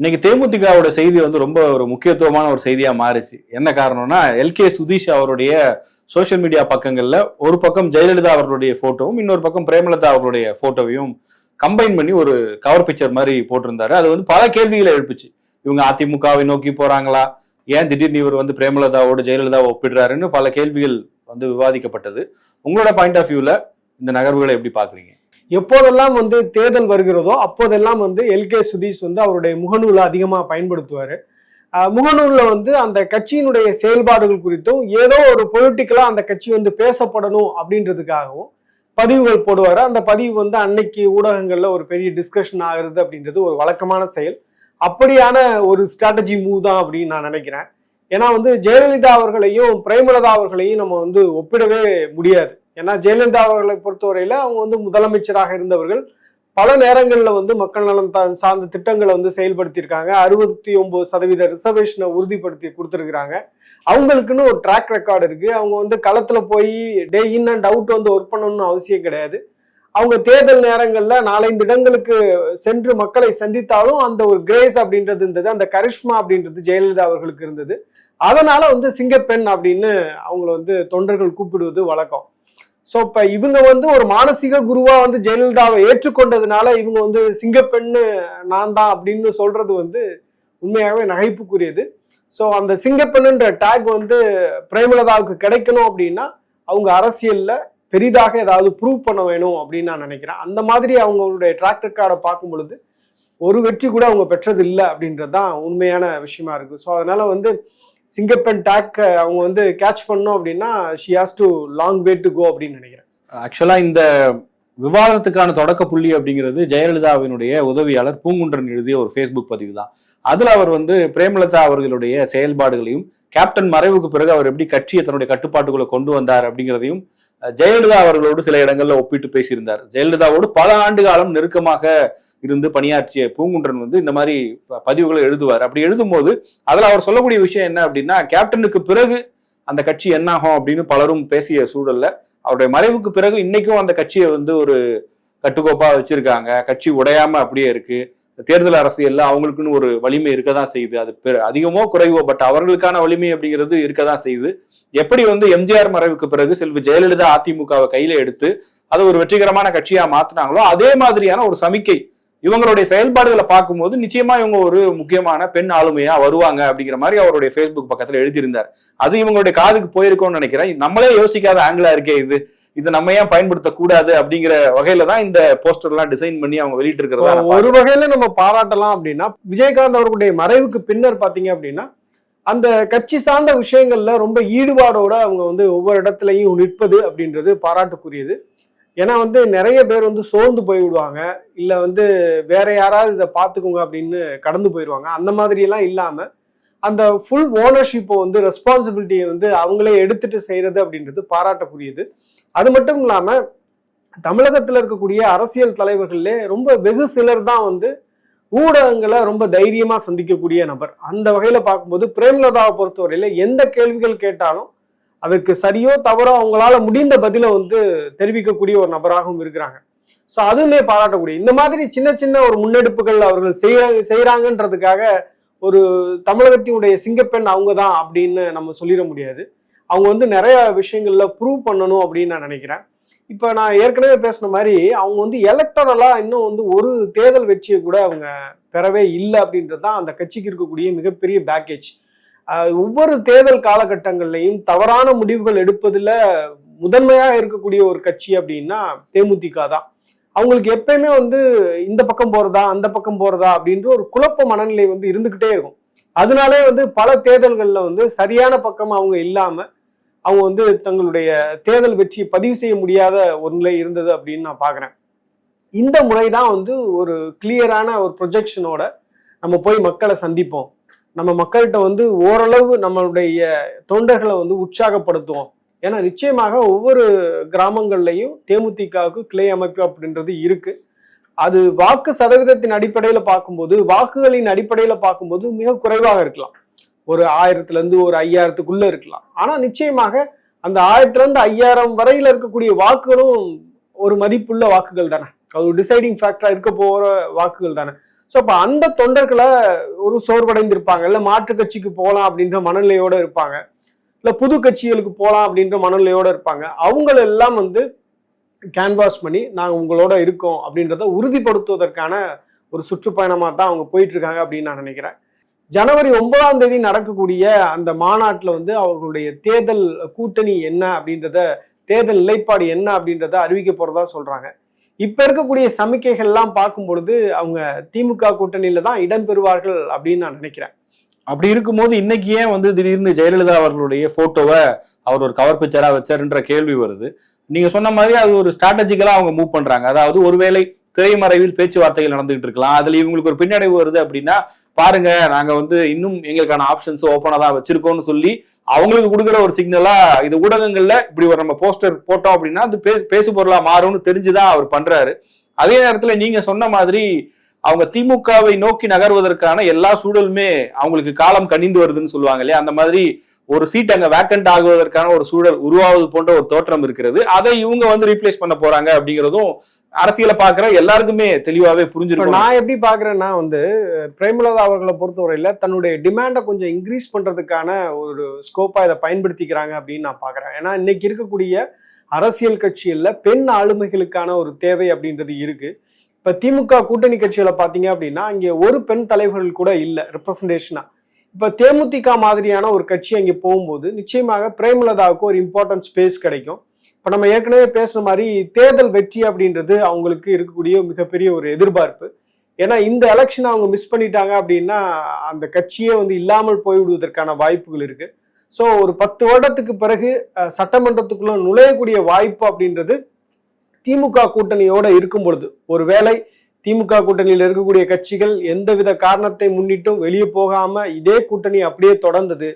இன்னைக்கு தேமுதிகவோட செய்தி வந்து ரொம்ப ஒரு முக்கியத்துவமான ஒரு செய்தியா மாறிச்சு. என்ன காரணம்னா எல்கே சுதீஷ் அவருடைய சோஷியல் மீடியா பக்கங்கள்ல ஒரு பக்கம் ஜெயலலிதா அவர்களுடைய போட்டோவும் இன்னொரு பக்கம் பிரேமலதா அவர்களுடைய போட்டோவையும் கம்பைன் பண்ணி ஒரு கவர் பிக்சர் மாதிரி போட்டிருந்தாரு. அது வந்து பல கேள்விகளை எழுப்புச்சு. இவங்க அதிமுகவை நோக்கி போறாங்களா? ஏன் திடீர்னு இவர் வந்து பிரேமலதாவோட ஜெயலலிதா ஒப்பிடுறாருன்னு பல கேள்விகள் வந்து விவாதிக்கப்பட்டது. உங்களோட பாயிண்ட் ஆஃப் வியூல இந்த நகர்வுகளை எப்படி பாக்குறீங்க எப்போதெல்லாம் வந்து தேர்தல் வருகிறதோ அப்போதெல்லாம் வந்து எல்கே சுதீஷ் வந்து அவருடைய முகநூலை அதிகமாக பயன்படுத்துவார். முகநூலில் வந்து அந்த கட்சியினுடைய செயல்பாடுகள் குறித்தும் ஏதோ ஒரு பொலிட்டிக்கலாக அந்த கட்சி வந்து பேசப்படணும் அப்படின்றதுக்காகவும் பதிவுகள் போடுவார். அந்த பதிவு வந்து அன்னைக்கு ஊடகங்களில் ஒரு பெரிய டிஸ்கஷன் ஆகுறது அப்படின்றது ஒரு வழக்கமான செயல். அப்படியான ஒரு ஸ்ட்ராட்டஜி மூவ் தான் அப்படின்னு நான் நினைக்கிறேன். ஏன்னா வந்து ஜெயலலிதா அவர்களையும் பிரேமலதா அவர்களையும் நம்ம வந்து ஒப்பிடவே முடியாது. ஏன்னா ஜெயலலிதா அவர்களை பொறுத்தவரையில் அவங்க வந்து முதலமைச்சராக இருந்தவர்கள். பல நேரங்களில் வந்து மக்கள் நலன் சார்ந்த திட்டங்களை வந்து செயல்படுத்தியிருக்காங்க. அறுபத்தி ஒன்பது சதவீத ரிசர்வேஷனை உறுதிப்படுத்தி கொடுத்துருக்குறாங்க. அவங்களுக்குன்னு ஒரு ட்ராக் ரெக்கார்டு இருக்குது அவங்க வந்து களத்தில் போய் டே இன் அண்ட் அவுட் வந்து ஒர்க் பண்ணணும்னு அவசியம் கிடையாது. அவங்க தேர்தல் நேரங்களில் நாலஞ்சு இடங்களுக்கு சென்று மக்களை சந்தித்தாலும் அந்த ஒரு கிரேஸ் அப்படின்றது இருந்தது. அந்த கரிஷ்மா அப்படின்றது ஜெயலலிதா அவர்களுக்கு இருந்தது. அதனால வந்து சிங்கப்பெண் அப்படின்னு அவங்கள வந்து தொண்டர்கள் கூப்பிடுவது வழக்கம். ஸோ இப்போ இவங்க வந்து ஒரு மானசீக குருவா வந்து ஜெயலலிதாவை ஏற்றுக்கொண்டதுனால இவங்க வந்து சிங்கப்பெண்ணு நான் தான் அப்படின்னு சொல்றது வந்து உண்மையாகவே நகைப்புக்குரியது. ஸோ அந்த சிங்கப்பெண்ணுன்ற டேக் வந்து பிரேமலதாவுக்கு கிடைக்கணும் அப்படின்னா அவங்க அரசியலில் பெரிதாக ஏதாவது ப்ரூவ் பண்ண வேணும் அப்படின்னு நான் நினைக்கிறேன். அந்த மாதிரி அவங்களுடைய ட்ராக் ரெக்கார்டை பார்க்கும் பொழுது ஒரு வெற்றி கூட அவங்க பெற்றது இல்லை அப்படின்றது தான் உண்மையான விஷயமா இருக்கு. ஸோ அதனால வந்து சிங்கப்பெண் டேக் அவங்க வந்து கேட்ச் பண்ணோம் அப்படின்னா she has to long way to go அப்படின்னு நினைக்கிறேன். ஆக்சுவலா இந்த விவாதத்துக்கான தொடக்க புள்ளி அப்படிங்கிறது ஜெயலலிதாவினுடைய உதவியாளர் பூங்குன்றன் எழுதிய ஒரு ஃபேஸ்புக் பதிவு தான். அதில் அவர் வந்து பிரேமலதா அவர்களுடைய செயல்பாடுகளையும் கேப்டன் மறைவுக்கு பிறகு அவர் எப்படி கட்சியை தன்னுடைய கட்டுப்பாட்டுக்குள்ளே கொண்டு வந்தார் அப்படிங்கிறதையும் ஜெயலலிதா அவர்களோடு சில இடங்கள்ல ஒப்பிட்டு பேசியிருந்தார். ஜெயலலிதாவோடு பல ஆண்டு காலம் நெருக்கமாக இருந்து பணியாற்றிய பூங்குன்றன் வந்து இந்த மாதிரி ப- பதிவுகளை எழுதுவார். அப்படி எழுதும் போது அதில் அவர் சொல்லக்கூடிய விஷயம் என்ன அப்படின்னா கேப்டனுக்கு பிறகு அந்த கட்சி என்னாகும்? அப்படின்னு பலரும் பேசிய சூழல்ல அவருடைய மறைவுக்கு பிறகு இன்னைக்கும் அந்த கட்சியை வந்து ஒரு கட்டுக்கோப்பா வச்சிருக்காங்க. கட்சி உடையாம அப்படியே இருக்கு. தேர்தல் அரசியல்ல அவங்களுக்குன்னு ஒரு வலிமை இருக்க தான் செய்யுது. அது அதிகமோ குறைவோ பட் அவர்களுக்கான வலிமை அப்படிங்கிறது இருக்க தான் செய்யுது. எப்படி வந்து எம்ஜிஆர் மறைவுக்கு பிறகு செல்வி ஜெயலலிதா அதிமுகவை கையில எடுத்து அதை ஒரு வெற்றிகரமான கட்சியா மாத்தினாங்களோ அதே மாதிரியான ஒரு சமிக்கை இவங்களுடைய செயல்பாடுகளை பார்க்கும்போது நிச்சயமா இவங்க ஒரு முக்கியமான பெண் ஆளுமையா வருவாங்க அப்படிங்கிற மாதிரி அவருடைய ஃபேஸ்புக் பக்கத்துல எழுதியிருந்தார். அது இவங்களுடைய காதுக்கு போயிருக்கோம்னு நினைக்கிறேன். நம்மளே யோசிக்காத ஆங்கிளா இருக்கே இது. இது நம்ம ஏன் பயன்படுத்தக்கூடாது அப்படிங்கிற வகையில தான் இந்த போஸ்டர் எல்லாம் டிசைன் பண்ணி அவங்க வெளியிட்டு இருக்கிறதா ஒரு வகையில நம்ம பாராட்டலாம் அப்படின்னா விஜயகாந்த் அவர்களுடைய மறைவுக்கு பின்னர் பாத்தீங்க அப்படின்னா அந்த கட்சி சார்ந்த விஷயங்கள்ல ரொம்ப ஈடுபாடோட அவங்க வந்து ஒவ்வொரு இடத்துலையும் நிற்பது அப்படின்றது பாராட்டுக்குரியது. ஏன்னா வந்து நிறைய பேர் வந்து சோர்ந்து போய்விடுவாங்க இல்லை இல்ல வந்து வேற யாராவது இதை பார்த்துக்கோங்க அப்படின்னு கடந்து போயிடுவாங்க அந்த மாதிரி எல்லாம் இல்லாம அந்த ஃபுல் ஓனர்ஷிப்பை வந்து ரெஸ்பான்சிபிலிட்டியை வந்து அவங்களே எடுத்துட்டு செய்யறது அப்படின்றது பாராட்டக்கூடியது அது மட்டும் இல்லாம தமிழகத்துல இருக்கக்கூடிய அரசியல் தலைவர்கள்லே ரொம்ப வெகு சிலர் தான் வந்து ஊடகங்களை ரொம்ப தைரியமா சந்திக்கக்கூடிய நபர். அந்த வகையில பார்க்கும்போது பிரேம்லதாவை பொறுத்தவரையில எந்த கேள்விகள் கேட்டாலும் அதுக்கு சரியோ தவறோ அவங்களால முடிந்த பதிலை வந்து தெரிவிக்கக்கூடிய ஒரு நபராகவும் இருக்கிறாங்க. ஸோ அதுவுமே பாராட்டக்கூடிய. இந்த மாதிரி சின்ன சின்ன ஒரு முன்னெடுப்புகள் அவர்கள் செய்ய செய்கிறாங்கன்றதுக்காக ஒரு தமிழகத்தினுடைய சிங்கப்பெண் அவங்க தான் அப்படின்னு நம்ம சொல்லிட முடியாது. அவங்க வந்து நிறைய விஷயங்கள்ல ப்ரூவ் பண்ணணும் அப்படின்னு நான் நினைக்கிறேன். இப்போ நான் ஏற்கனவே பேசின மாதிரி அவங்க வந்து எலக்டரலாக இன்னும் வந்து ஒரு தேர்தல் வெற்றியை கூட அவங்க பெறவே இல்லை அப்படின்றது தான் அந்த கட்சிக்கு இருக்கக்கூடிய மிகப்பெரிய பேக்கேஜ் ஒவ்வொரு தேர்தல் காலகட்டங்கள்லையும் தவறான முடிவுகள் எடுப்பதில் முதன்மையாக இருக்கக்கூடிய ஒரு கட்சி அப்படின்னா தேமுதிக தான். அவங்களுக்கு எப்பயுமே வந்து இந்த பக்கம் போகிறதா அந்த பக்கம் போகிறதா அப்படின்ற ஒரு குழப்ப மனநிலை வந்து இருந்துக்கிட்டே இருக்கும். அதனாலே வந்து பல தேர்தல்களில் வந்து சரியான பக்கம் அவங்க இல்லாமல் அவங்க வந்து தங்களுடைய தேர்தல் வெற்றியை பதிவு செய்ய முடியாத ஒரு நிலை இருந்தது அப்படின்னு நான் பார்க்குறேன். இந்த முறை தான் வந்து ஒரு கிளியரான ஒரு ப்ரொஜெக்ஷனோட நம்ம போய் மக்களை சந்திப்போம். நம்ம மக்கள்கிட்ட வந்து ஓரளவு நம்மளுடைய தொண்டர்களை வந்து உற்சாகப்படுத்துவோம். ஏன்னா நிச்சயமாக ஒவ்வொரு கிராமங்கள்லையும் தேமுதிகவுக்கு கிளை அமைப்பு அப்படின்றது இருக்கு. அது வாக்கு சதவீதத்தின் அடிப்படையில் பார்க்கும்போது வாக்குகளின் அடிப்படையில் பார்க்கும்போது மிக குறைவாக இருக்கலாம். ஒரு ஆயிரத்துலேருந்து ஒரு ஐயாயிரத்துக்குள்ளே இருக்கலாம். ஆனால் நிச்சயமாக அந்த ஆயிரத்துலேருந்து ஐயாயிரம் வரையில் இருக்கக்கூடிய வாக்குகளும் ஒரு மதிப்புள்ள வாக்குகள் தானே. அது ஒரு டிசைடிங் ஃபேக்டராக இருக்க போகிற வாக்குகள் தானே. ஸோ அப்போ அந்த தொண்டர்களை ஒரு சோர்வடைந்திருப்பாங்க. இல்லை மாற்று கட்சிக்கு போகலாம் அப்படின்ற மனநிலையோடு இருப்பாங்க. இல்லை புது கட்சிகளுக்கு போகலாம் அப்படின்ற மனநிலையோடு இருப்பாங்க. அவங்களெல்லாம் வந்து கேன்வாஸ் பண்ணி நாங்கள் உங்களோட இருக்கோம் அப்படின்றத உறுதிப்படுத்துவதற்கான ஒரு சுற்றுப்பயணமாக தான் அவங்க போயிட்டுருக்காங்க அப்படின்னு நான் நினைக்கிறேன். ஜனவரி ஒன்பதாம் தேதி நடக்கக்கூடிய அந்த மாநாட்டில் வந்து அவர்களுடைய தேர்தல் கூட்டணி என்ன அப்படின்றத தேர்தல் நிலைப்பாடு என்ன அப்படின்றத அறிவிக்க போகிறதா சொல்கிறாங்க இப்போ இருக்கக்கூடிய சமிக்கைகள்லாம் பார்க்கும் பொழுது அவங்க திமுக கூட்டணியில் தான் இடம்பெறுவார்கள் அப்படின்னு நான் நினைக்கிறேன். அப்படி இருக்கும்போது இன்னைக்கு ஏன் வந்து திடீர்னு ஜெயலலிதா அவர்களுடைய போட்டோவை அவர் ஒரு கவர் பிக்சராக வச்சாருன்ற கேள்வி வருது. நீங்க சொன்ன மாதிரி அது ஒரு ஸ்ட்ராட்டஜிக்கலா அவங்க மூவ் பண்றாங்க. அதாவது ஒருவேளை தேய்மறைவில் பேச்சுவார்த்தைகள் நடந்துகிட்டு இருக்கலாம். அதுல இவங்களுக்கு ஒரு பின்னடைவு வருது அப்படின்னா பாருங்க நாங்க வந்து இன்னும் எங்களுக்கான ஆப்ஷன்ஸ் ஓப்பனா தான் வச்சிருக்கோம்னு சொல்லி அவங்களுக்கு கொடுக்குற ஒரு சிக்னலா இது ஊடகங்கள்ல இப்படி ஒரு நம்ம போஸ்டர் போட்டோம் அப்படின்னா அது பே- பேசு பொருளா மாறும்னு தெரிஞ்சுதான் அவர் பண்றாரு. அதே நேரத்துல நீங்க சொன்ன மாதிரி அவங்க திமுகவை நோக்கி நகர்வதற்கான எல்லா சூழலுமே அவங்களுக்கு காலம் கனிந்து வருதுன்னு சொல்லுவாங்க இல்லையா? அந்த மாதிரி ஒரு சீட் அங்க வேக்கண்ட் ஆகுவதற்கான ஒரு சூழல் உருவாவது போன்ற ஒரு தோற்றம் இருக்கிறது. அதை இவங்க வந்து ரீப்ளேஸ் பண்ண போறாங்க அப்படிங்கிறதும் அரசியலை பாக்குற எல்லாருக்குமே தெளிவாவே புரிஞ்சிருக்கும். நான் எப்படி பாக்குறேன்னா வந்து பிரேமலதா அவர்களை பொறுத்தவரையில தன்னுடைய டிமாண்டை கொஞ்சம் இன்க்ரீஸ் பண்றதுக்கான ஒரு ஸ்கோப்பா இதை பயன்படுத்திக்கிறாங்க அப்படின்னு நான் பாக்குறேன் ஏன்னா இன்னைக்கு இருக்கக்கூடிய அரசியல் கட்சிகள்ல பெண் ஆளுமைகளுக்கான ஒரு தேவை அப்படின்றது இருக்கு. இப்ப திமுக கூட்டணி கட்சிகளை பாத்தீங்க அப்படின்னா இங்க ஒரு பெண் தலைவர்கள் கூட இல்ல ரெப்ரசன்டேஷனா இப்போ தேமுதிக மாதிரியான ஒரு கட்சி அங்கே போகும்போது நிச்சயமாக பிரேமலதாவுக்கு ஒரு இம்பார்ட்டன்ட் ஸ்பேஸ் கிடைக்கும். இப்போ நம்ம ஏற்கனவே பேசுன மாதிரி தேர்தல் வெற்றி அப்படின்றது அவங்களுக்கு இருக்கக்கூடிய மிகப்பெரிய ஒரு எதிர்பார்ப்பு. ஏன்னா இந்த எலெக்ஷன் அவங்க மிஸ் பண்ணிட்டாங்க அப்படின்னா அந்த கட்சியே வந்து இல்லாமல் போய்விடுவதற்கான வாய்ப்புகள் இருக்கு. ஸோ ஒரு பத்து வருடத்துக்கு பிறகு சட்டமன்றத்துக்குள்ள நுழையக்கூடிய வாய்ப்பு அப்படின்றது திமுக கூட்டணியோட இருக்கும் பொழுது ஒருவேளை திமுக கூட்டணியில் இருக்கக்கூடிய கட்சிகள் எந்தவித காரணத்தை முன்னிட்டும் வெளியே போகாம இதே கூட்டணி அப்படியே தொடர்ந்தது.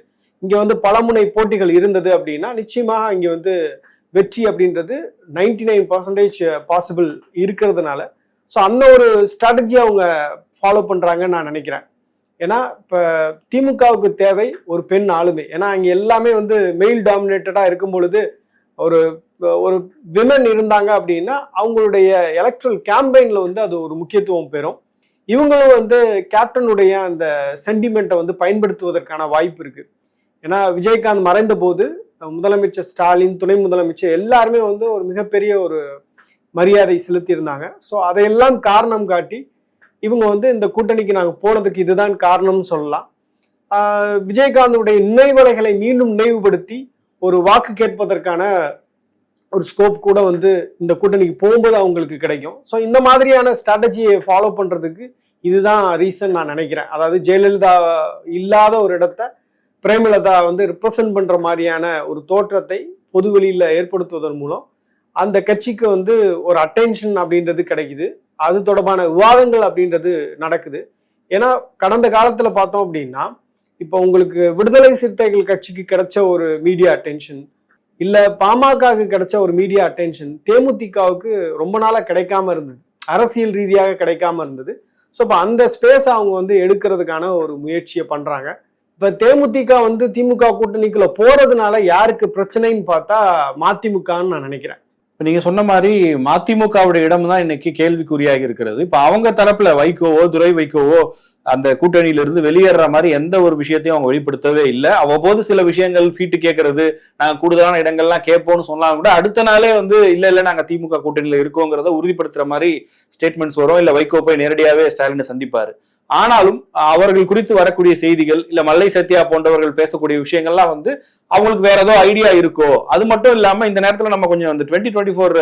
இங்க வந்து பலமுனை போட்டிகள் இருந்தது அப்படின்னா நிச்சயமாக இங்க வந்து வெற்றி அப்படின்றது நைன்டி நைன் பர்சன்டேஜ் பாசிபிள் இருக்கிறதுனால. ஸோ அந்த ஒரு ஸ்ட்ராட்டஜி அவங்க ஃபாலோ பண்ணுறாங்கன்னு நான் நினைக்கிறேன். ஏன்னா இப்போ திமுகவுக்கு தேவை ஒரு பெண் ஆளுமை. ஏன்னா அங்கே எல்லாமே வந்து மெயில் டாமினேட்டடாக இருக்கும் பொழுது ஒரு ஒரு விமன் இருந்தாங்க அப்படின்னா அவங்களுடைய எலக்ட்ரல் கேம்பெயினில் வந்து அது ஒரு முக்கியத்துவம் பெறும். இவங்களும் வந்து கேப்டனுடைய அந்த சென்டிமெண்ட்டை வந்து பயன்படுத்துவதற்கான வாய்ப்பு இருக்குது ஏன்னா விஜயகாந்த் மறைந்த போது முதலமைச்சர் ஸ்டாலின் துணை முதலமைச்சர் எல்லாருமே வந்து ஒரு மிகப்பெரிய ஒரு மரியாதை செலுத்தியிருந்தாங்க. ஸோ அதையெல்லாம் காரணம் காட்டி இவங்க வந்து இந்த கூட்டணிக்கு நாங்கள் போனதுக்கு இதுதான் காரணம்னு சொல்லலாம். விஜயகாந்துடைய நினைவலைகளை மீண்டும் நினைவுபடுத்தி ஒரு வாக்கு கேட்பதற்கான ஒரு ஸ்கோப் கூட வந்து இந்த கூட்டணிக்கு போகும்போது அவங்களுக்கு கிடைக்கும். ஸோ இந்த மாதிரியான ஸ்ட்ராட்டஜியை ஃபாலோ பண்ணுறதுக்கு இதுதான் ரீசன் நான் நினைக்கிறேன். அதாவது ஜெயலலிதா இல்லாத ஒரு இடத்த பிரேமலதா வந்து ரிப்ரசன்ட் பண்ணுற மாதிரியான ஒரு தோற்றத்தை பொதுவெளியில் ஏற்படுத்துவதன் மூலம் அந்த கட்சிக்கு வந்து ஒரு அட்டென்ஷன் அப்படின்றது கிடைக்குது. அது தொடர்பான விவாதங்கள் அப்படின்றது நடக்குது. ஏன்னா கடந்த காலத்தில் பார்த்தோம் அப்படின்னா இப்போ உங்களுக்கு விடுதலை சிறுத்தைகள் கட்சிக்கு கிடைச்ச ஒரு மீடியா அட்டென்ஷன் இல்ல பாமகவுக்கு கிடைச்ச ஒரு மீடியா அட்டென்ஷன் தேமுதிகவுக்கு ரொம்ப நாளா கிடைக்காம இருந்தது. அரசியல் ரீதியாக கிடைக்காம இருந்தது. ஸோ இப்போ அந்த ஸ்பேஸ் அவங்க வந்து எடுக்கிறதுக்கான ஒரு முயற்சியை பண்றாங்க. இப்ப தேமுதிக வந்து திமுக கூட்டணிக்குள்ள போறதுனால யாருக்கு பிரச்சனைன்னு பார்த்தா மதிமுகன்னு நான் நினைக்கிறேன். இப்போ நீங்க சொன்ன மாதிரி மதிமுகவுடைய இடம் தான் இன்னைக்கு கேள்விக்குறியாக இருக்கிறது. இப்ப அவங்க தரப்புல வைகோவோ துரை வைகோவோ அந்த கூட்டணியிலிருந்து வெளியேறுற வெளியேற மாதிரி எந்த ஒரு விஷயத்தையும் அவங்க வெளிப்படுத்தவே இல்லை. அவ்வப்போது சில விஷயங்கள் சீட்டு கேட்கறது நாங்கள் கூடுதலான இடங்கள்லாம் கேட்போம்னு சொன்னாலும் கூட அடுத்த நாளே வந்து இல்லை இல்லை நாங்கள் திமுக கூட்டணியில் இருக்கோங்கிறத உறுதிப்படுத்துற மாதிரி ஸ்டேட்மெண்ட்ஸ் வரும். இல்லை வைகோ போய் நேரடியாகவே ஸ்டாலினை சந்திப்பார். ஆனாலும் அவர்கள் குறித்து வரக்கூடிய செய்திகள் இல்ல மல்லை சத்யா போன்றவர்கள் பேசக்கூடிய விஷயங்கள்லாம் வந்து அவங்களுக்கு வேற ஏதோ ஐடியா இருக்கோ. அது மட்டும் இல்லாம இந்த நேரத்துல நம்ம கொஞ்சம் அந்த twenty twenty four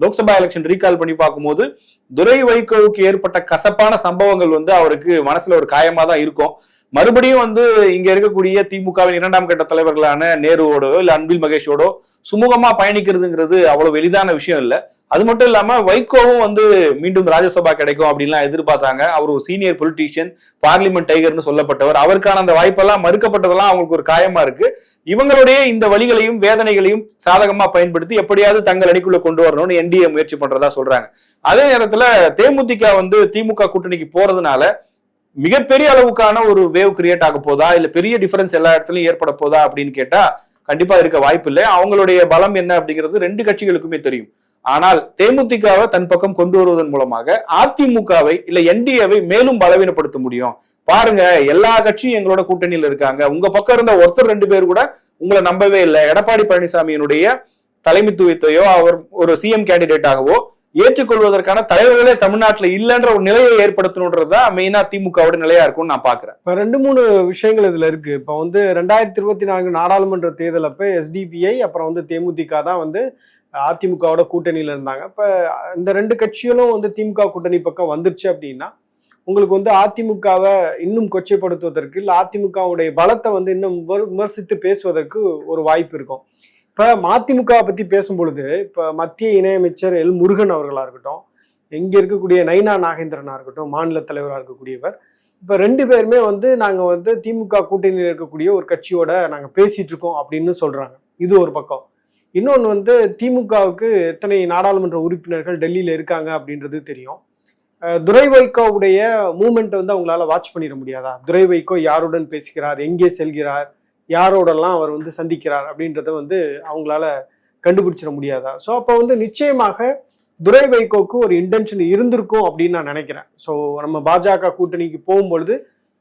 Lok Sabha election recall பண்ணி பார்க்கும்போது துரை வைகோவுக்கு ஏற்பட்ட கசப்பான சம்பவங்கள் வந்து அவருக்கு மனசுல ஒரு காயமா தான் இருக்கும். மறுபடியும் வந்து இங்க இருக்கக்கூடிய திமுகவின் இரண்டாம் கட்ட தலைவர்களான நேருவோடோ இல்ல அன்பில் மகேஷோடோ சுமூகமா பயணிக்கிறதுங்கிறது அவ்வளவு எளிதான விஷயம் இல்ல. அது மட்டும் இல்லாம வைகோவும் வந்து மீண்டும் ராஜ்யசபா கிடைக்கும் அப்படின்லாம் எதிர்பார்த்தாங்க. அவர் ஒரு சீனியர் பொலிட்டீஷியன் பார்லிமெண்ட் டைகர்னு சொல்லப்பட்டவர். அவருக்கான அந்த வாய்ப்பெல்லாம் மறுக்கப்பட்டதெல்லாம் அவங்களுக்கு ஒரு காயமா இருக்கு. இவங்களுடைய இந்த வழிகளையும் வேதனைகளையும் சாதகமா பயன்படுத்தி எப்படியாவது தங்கள் அணிக்குள்ள கொண்டு வரணும்னு என்டிஏ முயற்சி பண்றதா சொல்றாங்க. அதே நேரத்துல தேமுதிக வந்து திமுக கூட்டணிக்கு போறதுனால மிகப்பெரிய அளவுக்கான ஒரு வேவ் கிரியேட் ஆக போதா? இல்ல பெரிய டிஃபரன்ஸ் எல்லா இடத்துலயும் ஏற்பட போதா அப்படின்னு கேட்டா கண்டிப்பா இருக்க வாய்ப்பு இல்லை. அவங்களுடைய பலம் என்ன அப்படிங்கிறது ரெண்டு கட்சிகளுக்குமே தெரியும். ஆனால் தேமுதிகவை தன் பக்கம் கொண்டு வருவதன் மூலமாக அதிமுகவை இல்ல என்டிஏவை மேலும் பலவீனப்படுத்த முடியும். பாருங்க எல்லா கட்சியும் எங்களோட கூட்டணியில இருக்காங்க. உங்க பக்கம் இருந்த ஒருத்தர் ரெண்டு பேர் கூட உங்களை நம்பவே இல்லை. எடப்பாடி பழனிசாமியினுடைய தலைமைத்துவத்தையோ அவர் ஒரு சிஎம் கேண்டிடேட்டாகவோ ஏற்றுக்கொள்வதற்கான தலைவர்களே தமிழ்நாட்டில் இல்லைன்ற ஒரு நிலையை ஏற்படுத்தணுன்றதுதான் மெயினா திமுகவோட நிலையா இருக்கும்னு நான் பாக்குறேன். இப்ப ரெண்டு மூணு விஷயங்கள் இதுல இருக்கு. இப்ப வந்து ரெண்டாயிரத்தி இருபத்தி நான்கு நாடாளுமன்ற தேர்தல் அப்ப எஸ்டிபிஐ அப்புறம் வந்து தேமுதிக தான் வந்து அதிமுகவோட கூட்டணியில இருந்தாங்க. இப்ப இந்த ரெண்டு கட்சிகளும் வந்து திமுக கூட்டணி பக்கம் வந்துருச்சு அப்படின்னா உங்களுக்கு வந்து அதிமுகவை இன்னும் கொச்சைப்படுத்துவதற்கு இல்லை அதிமுகவுடைய பலத்தை வந்து இன்னும் விமர்சித்து பேசுவதற்கு ஒரு வாய்ப்பு இருக்கும். இப்போ மதிமுகவை பற்றி பேசும் பொழுது மத்திய இணையமைச்சர் எல் முருகன் அவர்களாக இருக்கட்டும் இங்கே இருக்கக்கூடிய நைனா நாகேந்திரனாக இருக்கட்டும் மாநில தலைவராக இருக்கக்கூடியவர் இப்போ ரெண்டு பேருமே வந்து நாங்கள் வந்து திமுக கூட்டணியில் இருக்கக்கூடிய ஒரு கட்சியோட நாங்கள் பேசிகிட்டு இருக்கோம் அப்படின்னு சொல்கிறாங்க இது ஒரு பக்கம். இன்னொன்று வந்து திமுகவுக்கு எத்தனை நாடாளுமன்ற உறுப்பினர்கள் டெல்லியில் இருக்காங்க அப்படின்றது தெரியும். துரை வைகோவுடைய மூமெண்ட் வந்து அவங்களால வாட்ச் பண்ணிட முடியாதா? துரை வைகோ யாருடன் பேசுகிறார்? எங்கே செல்கிறார்? யாரோடெல்லாம் அவர் வந்து சந்திக்கிறார்? அப்படின்றத வந்து அவங்களால கண்டுபிடிச்சிட முடியாதா? ஸோ அப்போ வந்து நிச்சயமாக துரை வைகோக்கு ஒரு இன்டென்ஷன் இருந்திருக்கும் அப்படின்னு நான் நினைக்கிறேன். ஸோ நம்ம பாஜக கூட்டணிக்கு போகும்பொழுது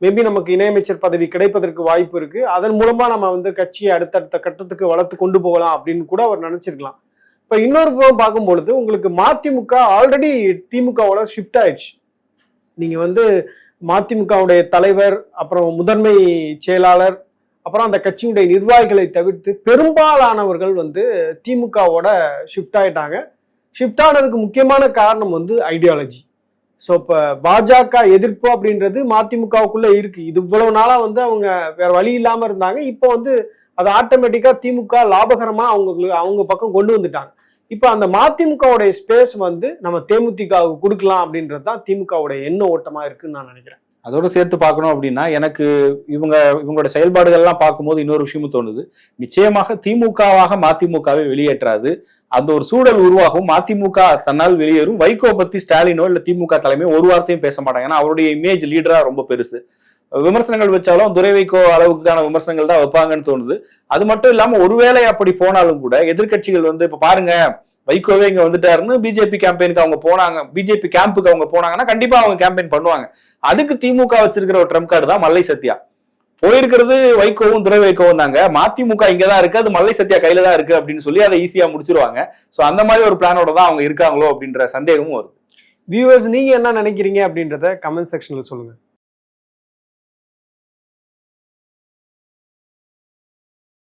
மேபி நமக்கு இணையமைச்சர் பதவி கிடைப்பதற்கு வாய்ப்பு இருக்கு. அதன் மூலமா நம்ம வந்து கட்சியை அடுத்தடுத்த கட்டத்துக்கு வளர்த்து கொண்டு போகலாம் அப்படின்னு கூட அவர் நினைச்சிருக்கலாம். இப்போ இன்னொரு புறம் பார்க்கும்பொழுது உங்களுக்கு மதிமுக ஆல்ரெடி திமுகவோட ஷிஃப்ட் ஆயிடுச்சு. நீங்க வந்து மதிமுகவுடைய தலைவர் அப்புறம் முதன்மை செயலாளர் அப்புறம் அந்த கட்சியுடைய நிர்வாகிகளை தவிர்த்து பெரும்பாலானவர்கள் வந்து திமுகவோட ஷிஃப்ட் ஆயிட்டாங்க. ஷிஃப்ட் ஆனதுக்கு முக்கியமான காரணம் வந்து ஐடியாலஜி ஸோ இப்போ பாஜக எதிர்ப்பு அப்படின்றது மதிமுகவுக்குள்ளே இருக்குது இது இவ்வளவு நாளாக வந்து அவங்க வேறு வழி இல்லாமல் இருந்தாங்க. இப்போ வந்து அது ஆட்டோமேட்டிக்காக திமுக லாபகரமாக அவங்களுக்கு அவங்க பக்கம் கொண்டு வந்துட்டாங்க. இப்போ அந்த மதிமுகவுடைய ஸ்பேஸ் வந்து நம்ம தேமுதிகவுக்கு கொடுக்கலாம் அப்படின்றது தான் திமுகவுடைய எண்ண ஓட்டமாக இருக்குன்னு நான் நினைக்கிறேன். அதோட சேர்த்து பார்க்கணும் அப்படின்னா எனக்கு இவங்க இவங்களோட செயல்பாடுகள்லாம் பார்க்கும்போது இன்னொரு விஷயமும் தோணுது. நிச்சயமாக திமுகவாக மதிமுகவை வெளியேற்றாது. அந்த ஒரு சூழல் உருவாகும். மதிமுக தன்னால் வெளியேறும். வைகோ பத்தி ஸ்டாலினோ இல்லை திமுக தலைமையோ ஒரு வார்த்தையும் பேச மாட்டாங்க. ஏன்னா அவருடைய இமேஜ் லீடரா ரொம்ப பெருசு. விமர்சனங்கள் வச்சாலும் துரை வைக்கோ அளவுக்கான விமர்சனங்கள் தான் வைப்பாங்கன்னு தோணுது. அது மட்டும் இல்லாம ஒருவேளை அப்படி போனாலும் கூட எதிர்க்கட்சிகள் வந்து இப்ப பாருங்க வைகோவே இங்க வந்துட்டாருன்னு பிஜேபி கேம்பெயினுக்கு அவங்க போனாங்க பிஜேபி கேம்புக்கு அவங்க போனாங்கன்னா கண்டிப்பா அவங்க கேம்பெயின் பண்ணுவாங்க. அதுக்கு திமுக வச்சிருக்கிற ஒரு ட்ரம்ப் கார்டு தான் மல்லை சத்யா. போயிருக்கிறது வைகோவும் துறை வைகோவும் தாங்க. மதிமுக இங்கதான் இருக்கு அது மல்லை சத்யா கையில தான் இருக்கு அப்படின்னு சொல்லி அதை ஈஸியா முடிச்சிருவாங்க. சோ அந்த மாதிரி ஒரு பிளானோட தான் அவங்க இருக்காங்களோ அப்படின்ற சந்தேகமும் வருது. வியூவர்ஸ் நீங்க என்ன நினைக்கிறீங்க அப்படின்றத கமெண்ட் செக்ஷன்ல சொல்லுங்க.